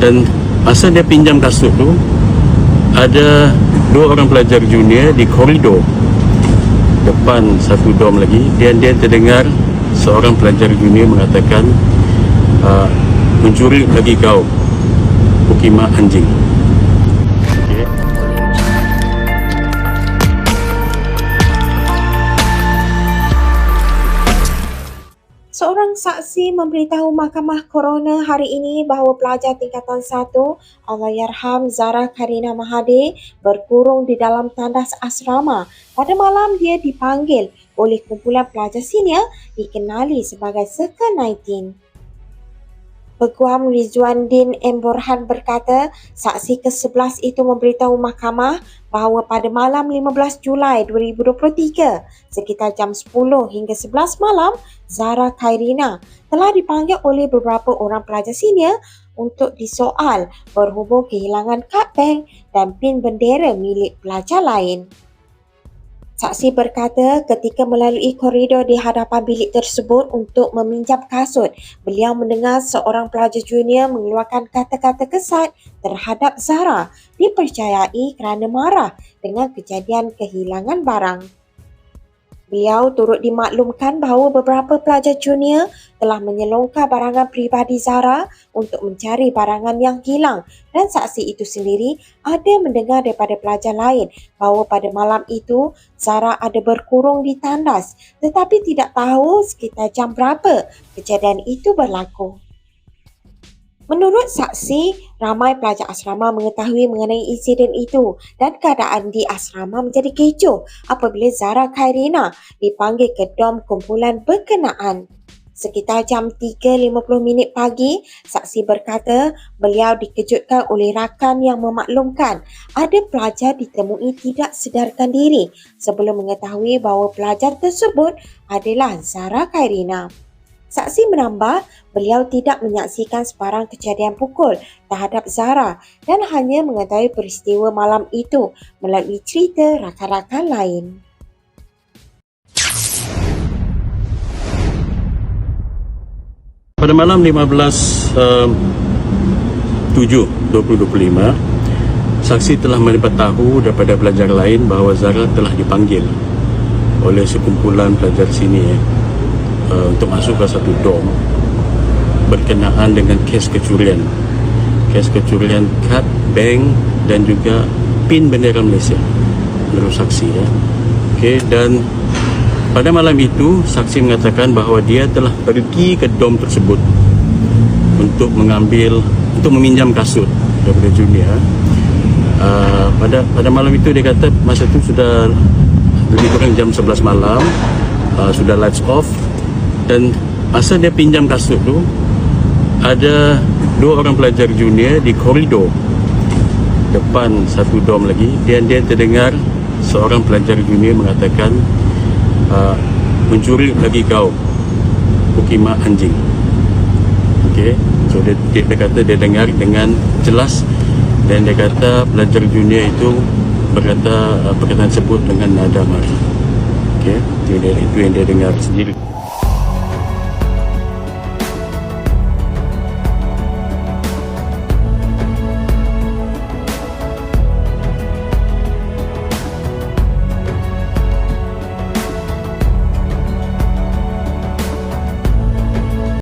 dan masa dia pinjam kasut tu ada dua orang pelajar junior di koridor. Depan satu dom lagi. Dan dia terdengar seorang pelajar junior mengatakan uh, mencuri lagi kau Pokemon anjing Seorang saksi memberitahu Mahkamah Coroner hari ini bahawa pelajar tingkatan 1 Allahyarham Zara Karina Mahathir berkurung di dalam tandas asrama. Pada malam dia dipanggil oleh kumpulan pelajar senior dikenali sebagai Circle 19. Peguam Rizwan Din M. Borhan berkata, saksi ke-11 itu memberitahu mahkamah bahawa pada malam 15 Julai 2023, sekitar jam 10 hingga 11 malam, Zara Khairina telah dipanggil oleh beberapa orang pelajar senior untuk disoal berhubung kehilangan kad bank dan pin bendera milik pelajar lain. Saksi berkata ketika melalui koridor di hadapan bilik tersebut untuk meminjam kasut, beliau mendengar seorang pelajar junior mengeluarkan kata-kata kesat terhadap Zara dipercayai kerana marah dengan kejadian kehilangan barang. Beliau turut dimaklumkan bahawa beberapa pelajar junior telah menyelongkar barangan pribadi Zara untuk mencari barangan yang hilang dan saksi itu sendiri ada mendengar daripada pelajar lain bahawa pada malam itu Zara ada berkurung di tandas tetapi tidak tahu sekitar jam berapa kejadian itu berlaku. Menurut saksi, ramai pelajar asrama mengetahui mengenai insiden itu dan keadaan di asrama menjadi kecoh apabila Zara Khairina dipanggil ke dom kumpulan berkenaan. Sekitar jam 3.50 minit pagi, saksi berkata beliau dikejutkan oleh rakan yang memaklumkan ada pelajar ditemui tidak sedarkan diri sebelum mengetahui bahawa pelajar tersebut adalah Zara Khairina. Saksi menambah, beliau tidak menyaksikan sebarang kejadian pukul terhadap Zara dan hanya mengetahui peristiwa malam itu melalui cerita rakan-rakan lain. Pada malam 15 um, 7 2025 saksi telah mendapat tahu daripada pelajar lain bahawa Zara telah dipanggil oleh sekumpulan pelajar sini eh uh, untuk masuk ke satu dom berkenaan dengan kes kecurian. Kes kecurian kad bank dan juga pin bendera Malaysia menurut saksi ya. Okay, dan pada malam itu saksi mengatakan bahawa dia telah pergi ke dom tersebut untuk mengambil untuk meminjam kasut daripada junior uh, pada pada malam itu dia kata masa itu sudah lebih kurang jam 11 malam. Uh, sudah lights off dan masa dia pinjam kasut tu ada dua orang pelajar junior di koridor. Depan satu dom lagi dan dia terdengar seorang pelajar junior mengatakan uh, mencuri lagi kau Pokemon anjing. Okay, so dia, dia, dia kata dia dengar dengan jelas dan dia kata pelajar junior itu berkata uh, perkataan sebut dengan nada marah. Okay, dia, itu yang dia dengar sendiri